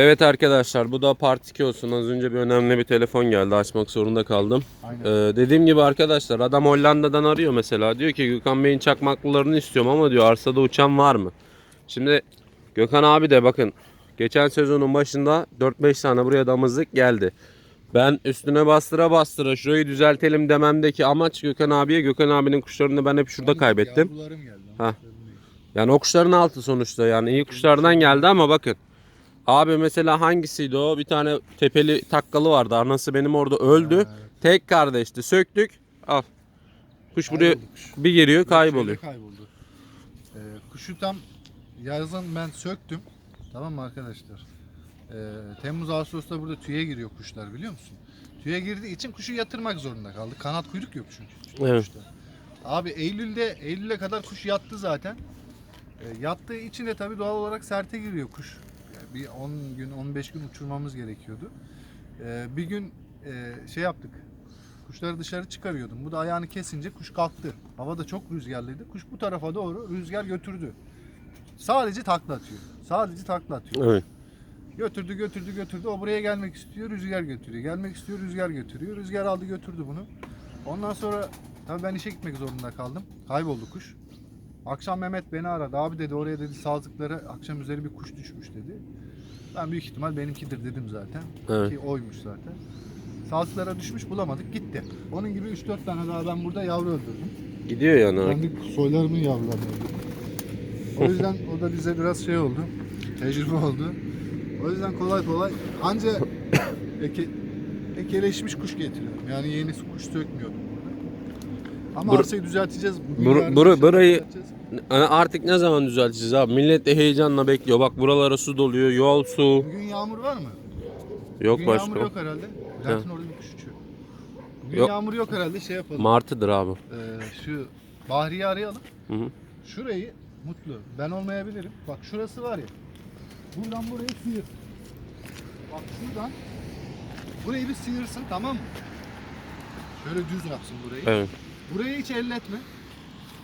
Evet arkadaşlar bu da part 2 olsun. Az önce bir önemli bir telefon geldi. Açmak zorunda kaldım. Aynen. Ee, dediğim gibi arkadaşlar adam Hollanda'dan arıyor mesela. Diyor ki Gökhan Bey'in çakmaklılarını istiyorum ama diyor arsada uçan var mı? Şimdi Gökhan abi de bakın geçen sezonun başında 4-5 tane buraya damızlık geldi. Ben üstüne bastıra bastıra şurayı düzeltelim dememdeki amaç Gökhan abiye. Gökhan abinin kuşlarını ben hep şurada kaybettim. Yavrularım geldi. Ha. Yani o kuşların altı sonuçta yani iyi kuşlardan geldi ama bakın. Abi mesela hangisiydi o? Bir tane tepeli takkalı vardı. Anası benim orada öldü. Evet. Tek kardeşti. Söktük. Al. Kuş buraya Kayboldu kuş. bir geliyor kayboluyor. Şöyle kayboldu. Ee, kuşu tam yazın ben söktüm. Tamam mı arkadaşlar? Ee, Temmuz Ağustos'ta burada tüye giriyor kuşlar biliyor musun? Tüye girdiği için kuşu yatırmak zorunda kaldı. Kanat kuyruk yok çünkü. Evet. Kuşta. Abi Eylül'de Eylül'e kadar kuş yattı zaten. Ee, yattığı için de tabii doğal olarak serte giriyor kuş. Bir 10 gün 15 gün uçurmamız gerekiyordu. Ee, bir gün e, şey yaptık. Kuşları dışarı çıkarıyordum. Bu da ayağını kesince kuş kalktı. Hava da çok rüzgarlıydı. Kuş bu tarafa doğru rüzgar götürdü. Sadece takla atıyor. Sadece takla atıyor. Evet. Götürdü götürdü götürdü. O buraya gelmek istiyor. Rüzgar götürüyor. Gelmek istiyor. Rüzgar götürüyor. Rüzgar aldı götürdü bunu. Ondan sonra tabii ben işe gitmek zorunda kaldım. Kayboldu kuş. Akşam Mehmet beni aradı. Abi dedi oraya dedi sazlıklara akşam üzeri bir kuş düşmüş dedi. Ben büyük ihtimal benimkidir dedim zaten. Evet. Ki oymuş zaten. Sazlıklara düşmüş bulamadık gitti. Onun gibi 3-4 tane daha ben burada yavru öldürdüm. Gidiyor yani. Kendi soylarımın yavrularını öldürdüm. O yüzden o da bize biraz şey oldu. Tecrübe oldu. O yüzden kolay kolay anca eke, ekeleşmiş kuş getiriyorum. Yani yeni kuş sökmüyorum. Ama Bur- arsayı düzelteceğiz. Bugün Bur- bur- burayı- düzelteceğiz. Hani artık ne zaman düzelteceğiz abi? Millet de heyecanla bekliyor. Bak buralara su doluyor. Yol su. Bugün yağmur var mı? Yok Bugün yağmur başka. yok herhalde. Bülent'in orada bir kuş uçuyor. Bugün Yok. yağmur yok herhalde şey yapalım. Martıdır abi. Ee, şu Bahri'yi arayalım. Hı hı. Şurayı mutlu. Ben olmayabilirim. Bak şurası var ya. Buradan burayı sıyır. Bak şuradan burayı bir sıyırsın tamam mı? Şöyle düz yapsın burayı. Evet. Burayı hiç elletme.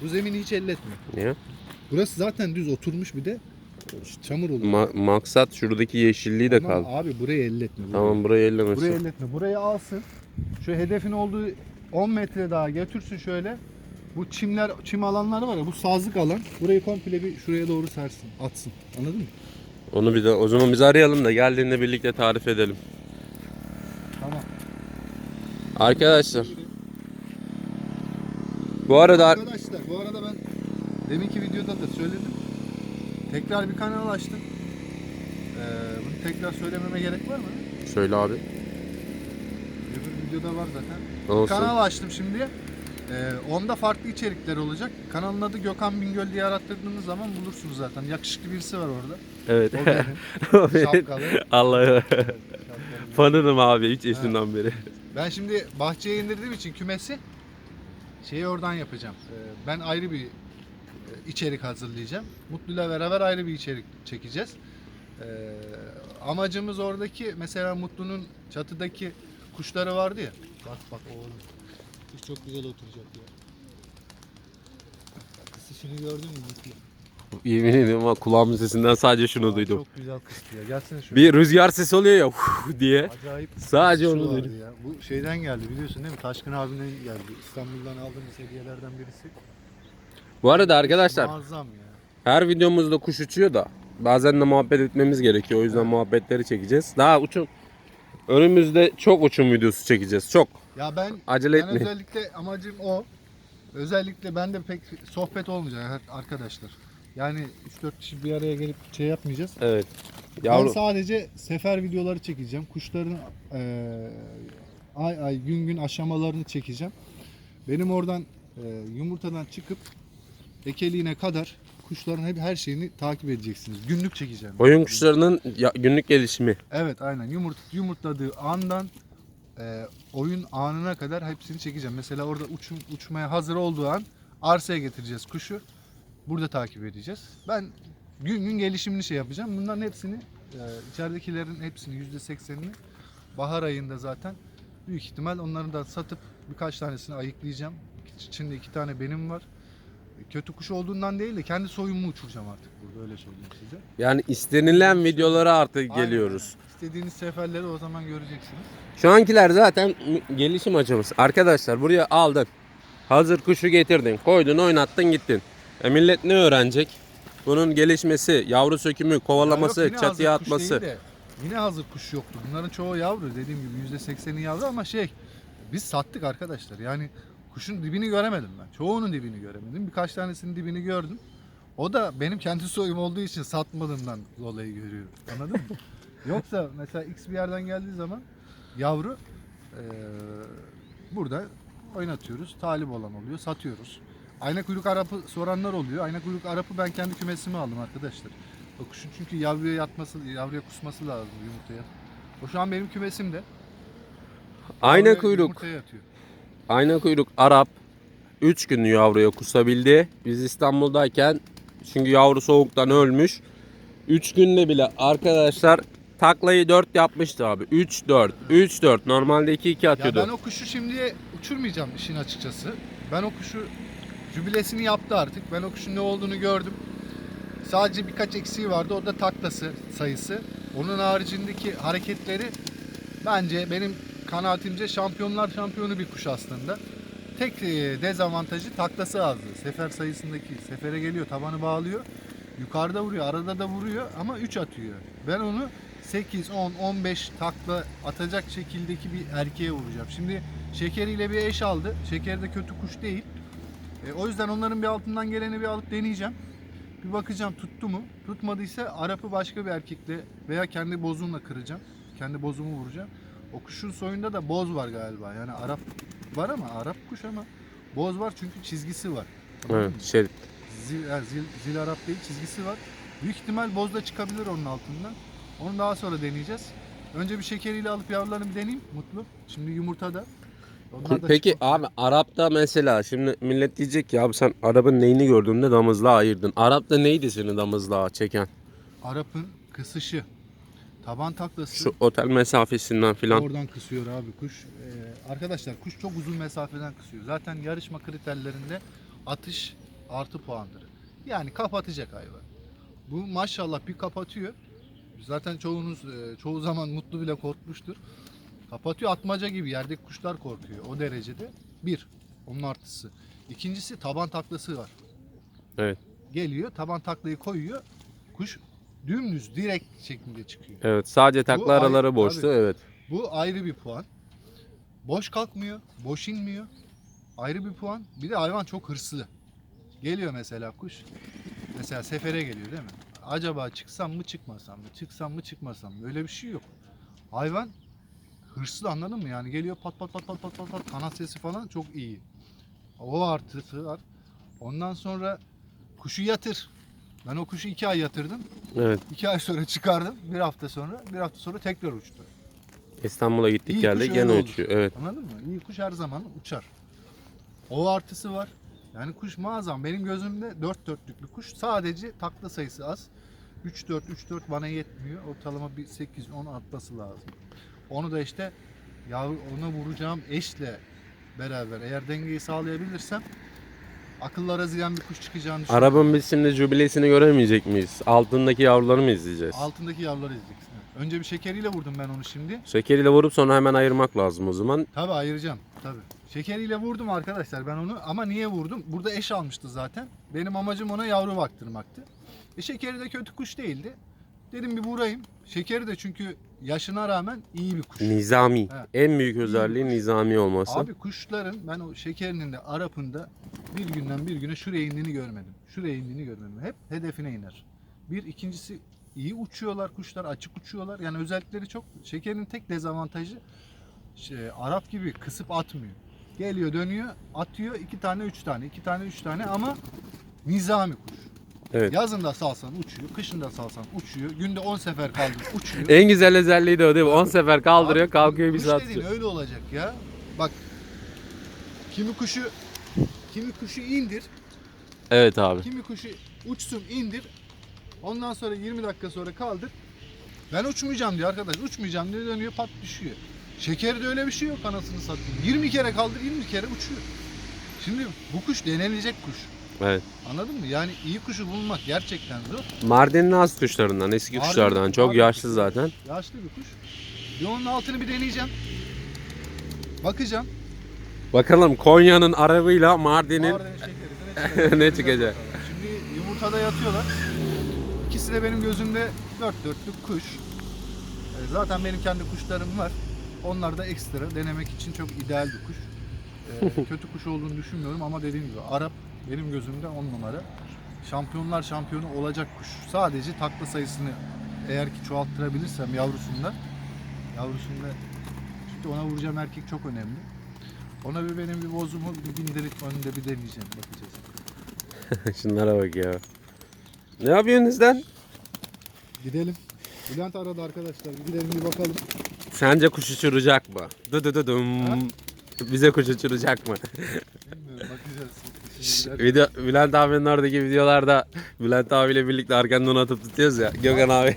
Bu zemini hiç elletme. Niye? Burası zaten düz oturmuş bir de çamur oluyor. Ma- maksat şuradaki yeşilliği de Ama kaldı. Abi burayı elletme. burayı. Tamam burayı ellemesin. Burayı elletme. Burayı alsın. Şu hedefin olduğu 10 metre daha götürsün şöyle. Bu çimler, çim alanları var ya bu sazlık alan. Burayı komple bir şuraya doğru sarsın, atsın. Anladın mı? Onu bir de o zaman biz arayalım da geldiğinde birlikte tarif edelim. Tamam. Arkadaşlar bu arada Arkadaşlar bu arada ben deminki videoda da söyledim. Tekrar bir kanal açtım. Ee, bunu tekrar söylememe gerek var mı? söyle abi. Öbür videoda var zaten. Olsun. Kanal açtım şimdi. Ee, onda farklı içerikler olacak. Kanalın adı Gökhan Bingöl diye arattırdığınız zaman bulursunuz zaten. Yakışıklı birisi var orada. Evet. O benim. O benim. Şapkalı. Allah'ı Evet, şapkalı. fanınım abi 3 yaşından beri. Ben şimdi bahçeye indirdiğim için kümesi şeyi oradan yapacağım. Ee, Ben ayrı bir e, içerik hazırlayacağım. Mutlu'yla beraber ayrı bir içerik çekeceğiz. Ee, Amacımız oradaki mesela Mutlu'nun çatıdaki kuşları vardı ya. Bak bak oğlum. Kuş çok güzel oturacak ya. Sişini gördün mü Mutlu? Yemin ediyorum ama kulağımın sesinden sadece şunu Aa, duydum. Çok güzel kıştı ya. Gelsene şöyle. Bir rüzgar sesi oluyor ya diye. Acayip Sadece onu vardı duydum. ya. Bu şeyden geldi biliyorsun değil mi? Taşkın abinin geldi. İstanbul'dan aldığımız hediyelerden birisi. Bu arada arkadaşlar Muazzam ya. her videomuzda kuş uçuyor da bazen de muhabbet etmemiz gerekiyor. O yüzden muhabbetleri çekeceğiz. Daha uçum önümüzde çok uçum videosu çekeceğiz. Çok. Ya ben Acele ben etmeyin. özellikle amacım o. Özellikle ben de pek sohbet olmayacak her- arkadaşlar. Yani 3-4 kişi bir araya gelip şey yapmayacağız. Evet. Ben Yavru sadece sefer videoları çekeceğim. Kuşların eee, ay ay gün gün aşamalarını çekeceğim. Benim oradan eee, yumurtadan çıkıp ekeliğine kadar kuşların hep her şeyini takip edeceksiniz. Günlük çekeceğim. oyun kuşlarının ya- günlük gelişimi. Evet aynen Yumurt, yumurtladığı andan e, oyun anına kadar hepsini çekeceğim. Mesela orada uçum, uçmaya hazır olduğu an arsaya getireceğiz kuşu. Burada takip edeceğiz. Ben gün gün gelişimini şey yapacağım. Bunların hepsini e, içeridekilerin hepsini %80'ini bahar ayında zaten büyük ihtimal onları da satıp birkaç tanesini ayıklayacağım. İçinde iki tane benim var. kötü kuş olduğundan değil de kendi soyumumu uçuracağım artık burada öyle söyleyeyim size. Yani istenilen videolara artık Aynen, geliyoruz. İstediğiniz seferleri o zaman göreceksiniz. Şu ankiler zaten gelişim açımız. Arkadaşlar buraya aldın. Hazır kuşu getirdin. Koydun oynattın gittin. E millet ne öğrenecek? Bunun gelişmesi, yavru sökümü, kovalaması, Ya yok, yine çatıya hazır kuş atması. değil de, yine hazır kuş yoktu. Bunların çoğu yavru dediğim gibi %80'i yavru ama şey biz sattık arkadaşlar. Yani kuşun dibini göremedim ben. Çoğunun dibini göremedim. Birkaç tanesinin dibini gördüm. O da benim kendi soyum olduğu için satmadığımdan dolayı görüyorum. Anladın mı? Yoksa mesela X bir yerden geldiği zaman yavru eee, burada oynatıyoruz. Talip olan oluyor. Satıyoruz. Ayna kuyruk arapı soranlar oluyor. Ayna kuyruk arapı ben kendi kümesime aldım arkadaşlar. O kuşun çünkü yavruya yatması, yavruya kusması lazım yumurtaya. O şu an benim kümesimde. Ayna kuyruk, ayna kuyruk Arap 3 gün yavruya kusabildi. Biz İstanbul'dayken çünkü yavru soğuktan ölmüş. 3 günde bile arkadaşlar taklayı 4 yapmıştı abi. 3 4 3 4 normalde 2 2 Ya atıyordu. ben o kuşu şimdi uçurmayacağım işin açıkçası. Ben o kuşu jübilesini yaptı artık. Ben o kuşun ne olduğunu gördüm. Sadece birkaç eksiği vardı. O da taklası sayısı. Onun haricindeki hareketleri bence benim kanaatimce şampiyonlar şampiyonu bir kuş aslında. Tek e, dezavantajı taklası azdı. Sefer sayısındaki sefere geliyor, tabanı bağlıyor. Yukarıda vuruyor, arada da vuruyor ama 3 atıyor. Ben onu 8, 10, 15 takla atacak şekildeki bir erkeğe vuracağım. Şimdi şekeriyle bir eş aldı. Şeker de kötü kuş değil. E, o yüzden onların bir altından geleni bir alıp deneyeceğim. Bir bakacağım tuttu mu? Tutmadıysa Arap'ı başka bir erkekle veya kendi bozumla kıracağım. Kendi bozumu vuracağım. O kuşun soyunda da boz var galiba. Yani Arap var ama Arap kuş ama boz var çünkü çizgisi var. Tamam Evet, mı? şey, Zil, yani zil, zil Arap değil çizgisi var. Büyük ihtimal boz da çıkabilir onun altından. Onu daha sonra deneyeceğiz. Önce bir şekeriyle alıp yavrularını deneyeyim Mutlu. Şimdi yumurtada. Onlar da Peki üzere. abi Arap'ta mesela şimdi millet diyecek ki abi sen Arap'ın neyini gördüğünde damızlığa ayırdın. Arap'ta neydi seni damızlığa çeken? Arap'ın kısışı. Taban taklası. Şu otel mesafesinden filan. Oradan kısıyor abi kuş. Ee, arkadaşlar kuş çok uzun mesafeden kısıyor. Zaten yarışma kriterlerinde atış artı puandır. Yani kapatacak hayvan. Bu maşallah bir kapatıyor. Zaten çoğunuz e, çoğu zaman mutlu bile korkmuştur. Kapatıyor atmaca gibi yerdeki kuşlar korkuyor. O derecede. Bir. Onun artısı. İkincisi taban taklası var. Evet. Geliyor taban taklayı koyuyor. Kuş dümdüz direkt şeklinde çıkıyor. Evet sadece takla Bu araları boştu tabii. evet. Bu ayrı bir puan. Boş kalkmıyor, boş inmiyor. Ayrı bir puan. Bir de hayvan çok hırslı. Geliyor mesela kuş. Mesela sefere geliyor değil mi? Acaba çıksam mı çıkmasam mı? Çıksam mı çıkmasam mı? Öyle bir şey yok. Hayvan hırslı anladın mı? Yani geliyor pat pat pat pat pat pat, pat kanat sesi falan çok iyi. O artısı var. Ondan sonra kuşu yatır. Ben o kuşu iki ay yatırdım. Evet. İki ay sonra çıkardım. Bir hafta sonra. Bir hafta sonra tekrar uçtu. İstanbul'a gittik İyi geldik kuş öyle gene olur. uçuyor. Evet. Anladın mı? İyi kuş her zaman uçar. O artısı var. Yani kuş muazzam. Benim gözümde 4 dörtlük bir kuş. Sadece takla sayısı az. 3-4, 3-4 bana yetmiyor. Ortalama bir 8-10 atması lazım. Onu da işte yavru ona vuracağım eşle beraber eğer dengeyi sağlayabilirsem akıllara ziyan bir kuş çıkacağını düşünüyorum. Arabın biz şimdi jübilesini göremeyecek miyiz? Altındaki yavruları mı izleyeceğiz? Altındaki yavruları izleyeceksin. Önce bir şekeriyle vurdum ben onu şimdi. Şekeriyle vurup sonra hemen ayırmak lazım o zaman. Tabi ayıracağım tabi. Şekeriyle vurdum arkadaşlar ben onu ama niye vurdum? Burada eş almıştı zaten. Benim amacım ona yavru baktırmaktı. E şekeri de kötü kuş değildi. Dedim bir vurayım. Şekeri de çünkü yaşına rağmen iyi bir kuş. Nizami. Evet. En büyük özelliği nizami olması. Abi kuşların ben o şekerinin de Arap'ında bir günden bir güne şuraya indiğini görmedim. Şuraya indiğini görmedim. Hep hedefine iner. Bir ikincisi iyi uçuyorlar kuşlar açık uçuyorlar. Yani özellikleri çok. Şekerin tek dezavantajı şey, Arap gibi kısıp atmıyor. Geliyor dönüyor atıyor iki tane üç tane iki tane üç tane ama nizami kuş. Evet. Yazın da salsan uçuyor, kışın da salsan uçuyor. Günde 10 sefer kaldır uçuyor. En güzel özelliği de o değil mi? 10 sefer kaldırıyor Abi, kalkıyor bir kuş saat. dediğin öyle olacak ya. Bak kimi kuşu kimi kuşu indir, Evet abi. kimi kuşu uçsun indir. Ondan sonra 20 dakika sonra kaldır. Ben uçmayacağım diyor arkadaş. Uçmayacağım diye dönüyor pat düşüyor. Şekerde öyle bir şey yok anasını satayım. 20 kere kaldır 20 kere uçuyor. Şimdi bu kuş denenecek kuş. Evet. Anladın mı? Yani iyi kuşu bulmak gerçekten zor. Mardin'in az kuşlarından, eski Mardin- kuşlardan. Çok Mardin yaşlı zaten. Yaşlı bir kuş. Bir onun altını bir deneyeceğim. Bakacağım. Bakalım Konya'nın arabıyla Mardin'in Mardin şekeri Ne çıkacak? Şimdi yumurtada yatıyorlar. İkisi de benim gözümde dört dörtlük kuş. E, Zaten benim kendi kuşlarım var. Onlar da ekstra denemek için çok ideal bir kuş. E, kötü kuş olduğunu düşünmüyorum ama dediğim gibi Arap benim gözümde on numara. Şampiyonlar şampiyonu olacak kuş. Sadece takla sayısını eğer ki çoğalttırabilirsem yavrusunda yavrusunda çünkü ona vuracağım erkek çok önemli. Ona bir benim bir bozumu bir bindirip önünde bir deneyeceğim bakacağız. Şunlara bak ya. Ne yapıyorsunuz lan? Gidelim. Bülent aradı arkadaşlar. Gidelim bir bakalım. Sence kuş uçuracak mı? Dı dı dı dım. Ha? Bize kuş uçuracak mı? Bilmiyorum bakacağız. Video, Bülent abinin oradaki videolarda Bülent abiyle birlikte arkandan atıp tutuyoruz ya. Gökhan abi.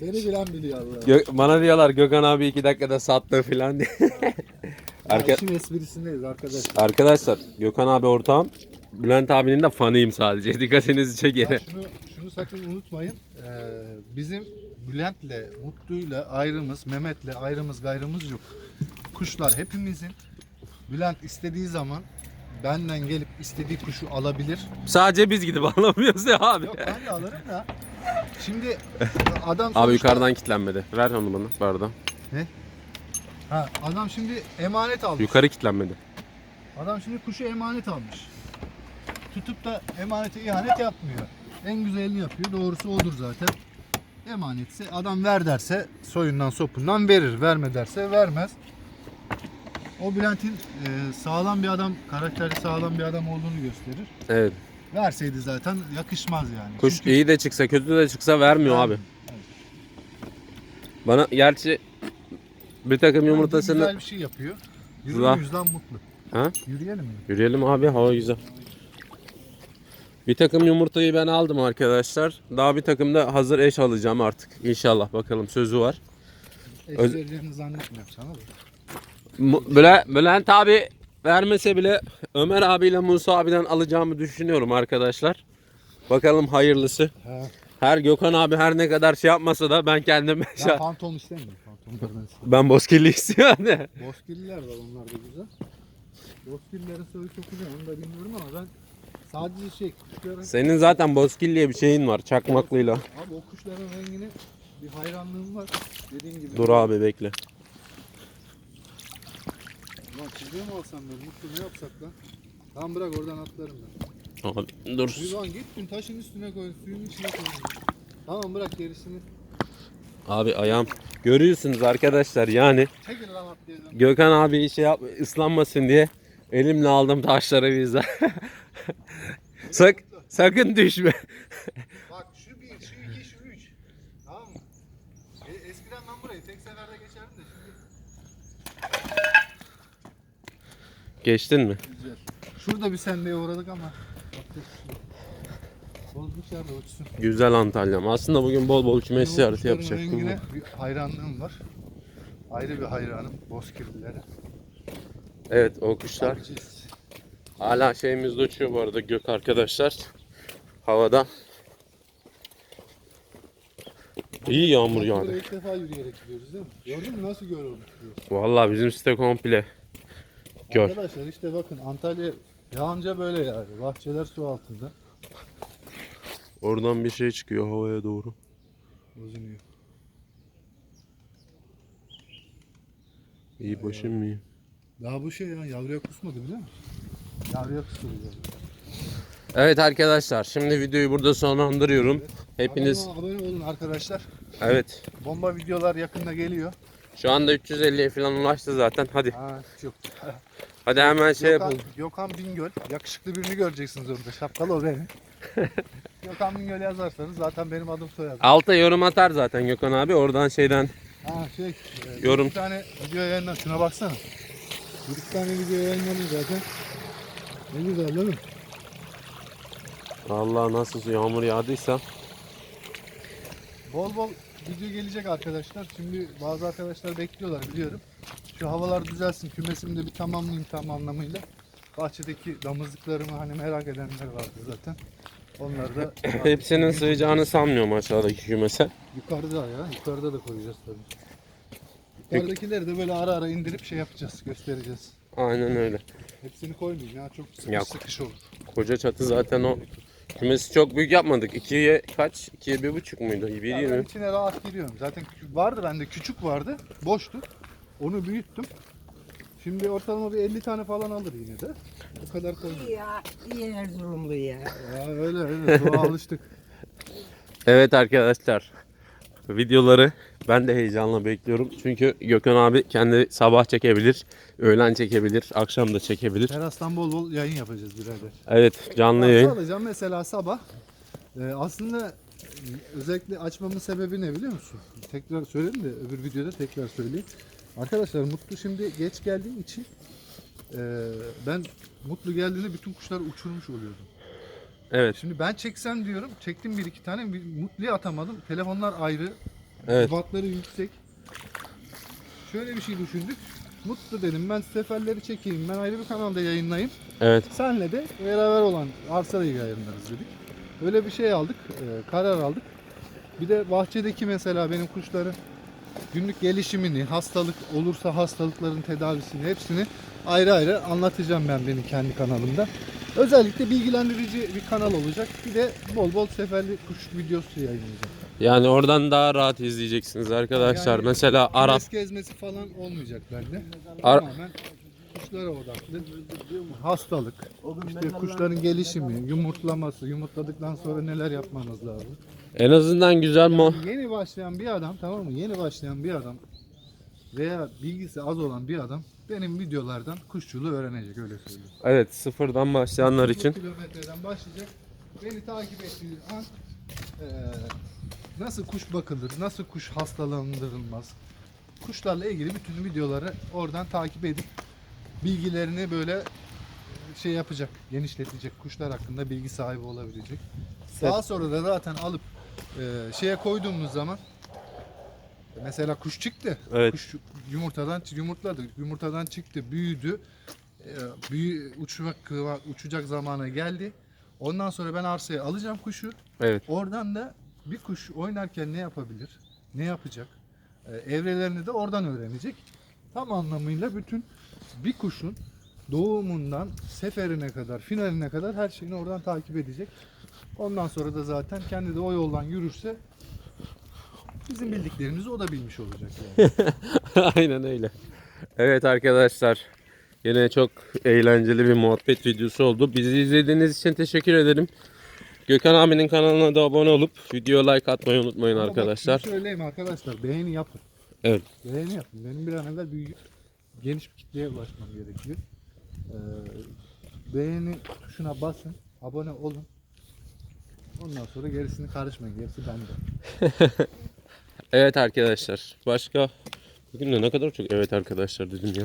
Beni bilen biliyor Allah. Gö- bana diyorlar Gökhan abi iki dakikada sattı filan diye. Arka- işin esprisindeyiz arkadaşlar. Arkadaşlar Gökhan abi ortağım. Bülent abinin de fanıyım sadece. Dikkatinizi Ya çekerim. şunu, şunu sakın unutmayın. Ee, bizim Bülent'le, Mutlu'yla ayrımız, Mehmet'le ayrımız gayrımız yok. Kuşlar hepimizin. Bülent istediği zaman benden gelip istediği kuşu alabilir. Sadece biz gidip alamıyoruz ya abi. Yok ben de alırım da. Şimdi adam Abi sonuçta- yukarıdan kilitlenmedi. Ver onu bana pardon. Ha, adam şimdi emanet almış. Yukarı kilitlenmedi. Adam şimdi kuşu emanet almış. Tutup da emanete ihanet yapmıyor. En güzelini yapıyor. Doğrusu odur zaten. Emanetse adam ver derse soyundan sopundan verir. Verme derse vermez. O Bülent'in e, sağlam bir adam, karakteri sağlam bir adam olduğunu gösterir. Evet. Verseydi zaten yakışmaz yani. Kuş Çünkü- iyi de çıksa kötü de çıksa vermiyor abi. Bana gerçi bir takım Yani yumurtasını Güzel bir şey yapıyor. Güzel. Yürüyor yüzden mutlu. Ha? Yürüyelim mi? Yürüyelim abi hava güzel. Bir takım yumurtayı ben aldım arkadaşlar. Daha bir takım da hazır eş alacağım artık. İnşallah bakalım sözü var. Öz- Eşlerini zannetmiyorum sana da. Bülent, Bülent abi vermese bile Ömer abiyle Musa abiden alacağımı düşünüyorum arkadaşlar. Bakalım hayırlısı. Ha. Her Gökhan abi her ne kadar şey yapmasa da ben kendim Ben fantom istemiyorum. Fantomlardan istemiyorum. ben bozkirli istiyorum. Bozkirliler var onlar da güzel. Bozkirlilerin soyu çok güzel onu da bilmiyorum ama ben sadece şey kuşların... Senin zaten bozkirliye bir şeyin var çakmaklıyla. Abi o kuşların rengine bir hayranlığım var. Dediğin gibi. Dur abi bekle. Lan çizgiye mi alsam ben? Mutlu ne yapsak lan? Tamam bırak oradan atlarım ben. Abi dur. Bir lan git dün taşın üstüne koy, suyun içine koy. Tamam bırak gerisini. Abi ayağım. Görüyorsunuz arkadaşlar yani Çekil lan. Gökhan abi şey yap ıslanmasın diye elimle aldım taşları bizden. Sak sakın düşme. Bak şu bir, şu iki, şu üç. Tamam mı? E, eskiden ben burayı tek seferde geçerdim de şimdi Geçtin mi? güzel. Şurada bir sendeğe uğradık ama. Bozmuşlar da uçsun. Güzel Antalya'm. Aslında bugün bol bol kümes ziyareti yapacaktım. Rengine bir hayranlığım var. Ayrı bir hayranım bozkirlilere. Evet o kuşlar Bakacağız. hala şeyimizde uçuyor bu arada gök arkadaşlar. Havada. İyi yağmur yağdı. ilk defa yürüyerek gidiyoruz değil mi? Gördün mü nasıl olmuş? Vallahi bizim site komple. Göl. Arkadaşlar işte bakın Antalya yağınca böyle yani. Bahçeler su altında. Oradan bir şey çıkıyor havaya doğru. Bozunuyor. İyi başım iyi. Daha bu şey ya yavruya kusmadı biliyor musun? Yavruya kusmadı. Evet arkadaşlar şimdi videoyu burada sonlandırıyorum. Hepiniz Abone, abone olun arkadaşlar. evet Bomba videolar yakında geliyor. Şu anda 350'ye falan ulaştı zaten. Hadi Ha çok. hadi hemen şey Gökhan, yapalım. Gökhan Bingöl. Yakışıklı birini göreceksiniz orada. Şapkalı o benim. Gökhan Bingöl yazarsanız zaten benim adım soyadım. Alta yorum atar zaten Gökhan abi. Oradan şeyden Ha şey. e, Yorum. Bir tane video yayınladım. Şuna baksana. Bir tane video yayınladım zaten. Ne güzel değil mi? Allah nasıl yağmur yağdıysa Bol bol video gelecek arkadaşlar. Şimdi bazı arkadaşlar bekliyorlar biliyorum. Şu havalar düzelsin. Kümesimi de bir tamamlayayım tam anlamıyla. bahçedeki damızlıklarımı hani merak edenler vardı zaten. Onları da Hepsinin sığacağını sanmıyorum aşağıdaki kümese. yukarıda ya. Yukarıda da koyacağız tabii. Yukarıdakileri de böyle ara ara indirip şey yapacağız, göstereceğiz. Aynen öyle. Hepsini koymayayım ya çok sıkış Yok. sıkış olur. Koca çatı zaten o. Kümesi çok büyük yapmadık. İkiye kaç? İkiye bir buçuk muydu? Bir Ya değil ben mi? içine rahat giriyorum. Zaten vardı bende küçük vardı. Boştu. Onu büyüttüm. Şimdi ortalama bir 50 tane falan alır yine de. O kadar koydum. Ya iyi Erzurumlu ya. Ya öyle öyle. Doğa alıştık. Evet arkadaşlar. Videoları ben de heyecanla bekliyorum. Çünkü Gökhan abi kendi sabah çekebilir, öğlen çekebilir, akşam da çekebilir. Terastan bol bol yayın yapacağız birader. Evet canlı Ya yayın. Alacağım mesela sabah. Ee, aslında e, özellikle açmamın sebebi ne biliyor musun? Tekrar söyledim de öbür videoda tekrar söyleyeyim. Arkadaşlar Mutlu şimdi geç geldiği için e, ben Mutlu geldiğinde bütün kuşları uçurmuş oluyordum. Evet. Şimdi ben çeksem diyorum. Çektim bir iki tane. Bir Mutlu'ya atamadım. Telefonlar ayrı. Evet. Wattları yüksek. Şöyle bir şey düşündük. Mutlu dedim ben seferleri çekeyim. Ben ayrı bir kanalda yayınlayayım. Evet. Senle de beraber olan arsayı yayınlarız dedik. Öyle bir şey aldık. e, karar aldık. Bir de bahçedeki mesela benim kuşların günlük gelişimini, hastalık olursa hastalıkların tedavisini hepsini ayrı ayrı anlatacağım ben benim kendi kanalımda. Özellikle bilgilendirici bir kanal olacak. Bir de bol bol seferli kuş videosu yayınlayacağım. Yani oradan daha rahat izleyeceksiniz arkadaşlar. Yani Mesela Arap gezmesi falan olmayacak bende. Ar- Tamamen kuşlara odaklı. Hastalık, işte kuşların gelişimi, yumurtlaması, yumurtladıktan sonra neler yapmamız lazım. en azından güzel mo Yeni başlayan bir adam tamam mı? Yeni başlayan bir adam veya bilgisi az olan bir adam benim videolardan kuşçuluğu öğrenecek öyle söyleyeyim. Evet sıfırdan başlayanlar 30 için. kilometreden başlayacak. Beni takip ettiği an eee, nasıl kuş bakılır, nasıl kuş hastalandırılmaz. Kuşlarla ilgili bütün videoları oradan takip edip bilgilerini böyle şey yapacak, genişletecek. Kuşlar hakkında bilgi sahibi olabilecek. Daha sonra da zaten alıp eee, şeye koyduğumuz zaman mesela kuş çıktı. Evet. Kuş yumurtadan yumurtladı. Yumurtadan çıktı, büyüdü. Ee, büyü uçmak uçacak zamana geldi. Ondan sonra ben arsaya alacağım kuşu. Evet. Oradan da bir kuş oynarken ne yapabilir? Ne yapacak? Ee, evrelerini de oradan öğrenecek. Tam anlamıyla bütün bir kuşun doğumundan seferine kadar, finaline kadar her şeyini oradan takip edecek. Ondan sonra da zaten kendi de o yoldan yürürse bizim bildiklerimizi o da bilmiş olacak yani. Aynen öyle. Evet arkadaşlar. Yine çok eğlenceli bir muhabbet videosu oldu. Bizi izlediğiniz için teşekkür ederim. Gökhan abinin kanalına da abone olup video like atmayı unutmayın Ama bak, arkadaşlar. şunu söyleyeyim arkadaşlar beğeni yapın. Evet. Beğeni yapın. Benim bir an evvel büyük, geniş bir kitleye ulaşmam gerekiyor. Ee, beğeni tuşuna basın. Abone olun. Ondan sonra gerisini karışmayın. Gerisi bende. Evet arkadaşlar. Başka bugün de ne kadar çok evet arkadaşlar dedim ya.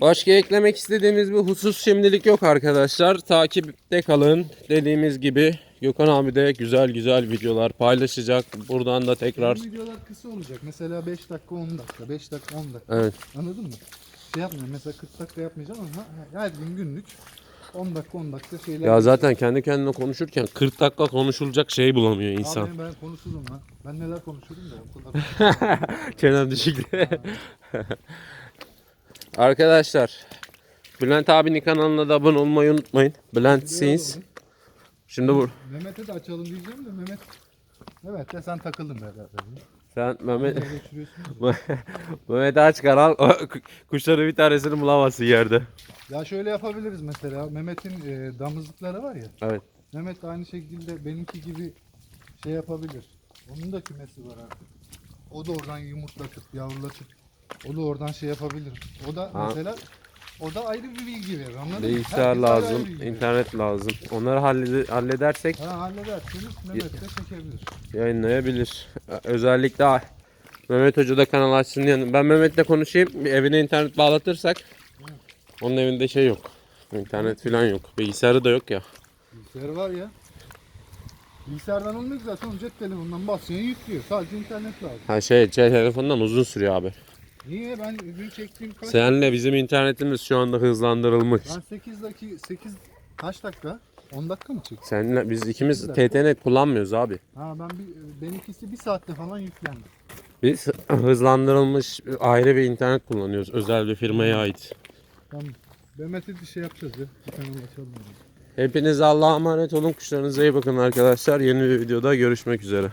Başka eklemek istediğimiz bir husus şimdilik yok arkadaşlar. Takipte kalın. Dediğimiz gibi Gökhan abi de güzel güzel videolar paylaşacak. Buradan da tekrar Benim videolar kısa olacak. Mesela 5 dakika 10 dakika. 5 dakika 10 dakika. evet Anladın mı? Şey yapmıyorum. Mesela 40 dakika yapmayacağım ama her gün günlük 10 dakika 10 dakika şeyler. ya zaten kendi kendine konuşurken 40 dakika konuşulacak şey bulamıyor insan. Abi ben konuşurum lan. Ben neler konuşurum da. Çenem düşüktü. Arkadaşlar Bülent abinin kanalına da abone olmayı unutmayın. Bülent Sins. Şimdi bu Mehmet'e de açalım diyeceğim de Mehmet Mehmet de sen takıldın beraber. Sen Mehmet? Mehmet aç kanal o ku- kuşları bir tanesini bulamazsın yerde. ya şöyle yapabiliriz mesela. Mehmet'in e, damızlıkları var ya. Evet. Mehmet aynı şekilde benimki gibi şey yapabilir. Onun da kümesi var artık. O da oradan yumurtlatıp yavrulatıp o da oradan şey yapabilir. O da Ha. mesela o da ayrı bir bilgi verir anladın? Bilgisayar Herkes ayrı lazım, bilgi verir. internet lazım. Onları hallede- halledersek Ha hallederseniz Mehmet de çekebilir. yayınlayabilir. Özellikle Mehmet Hoca da kanal açsın diye. Ben Mehmet'le konuşayım. Bir evine internet bağlatırsak. Onun evinde şey yok. İnternet falan yok. Bilgisayarı da yok ya. Bilgisayar var ya. Bilgisayardan olmuyor ki zaten cep telefonundan basıyorsun yüklüyor. Sadece internet lazım. Ha şey, şey telefondan uzun sürüyor abi. Niye ben dün çektiğim kaç? Senle bizim internetimiz şu anda hızlandırılmış. Ben 8 dakika 8 kaç dakika? 10 dakika mı çektim? Seninle biz ikimiz Sekiz dakika. TTNet kullanmıyoruz abi. Ha ben bir benimkisi bir saatte falan yüklendi. Biz hızlandırılmış ayrı bir internet kullanıyoruz. Özel bir firmaya ait. Tamam. Mehmet'e bir şey yapacağız ya. Bir tane açalım. yani. Hepiniz Allah'a emanet olun. Kuşlarınıza iyi bakın arkadaşlar. Yeni bir videoda görüşmek üzere.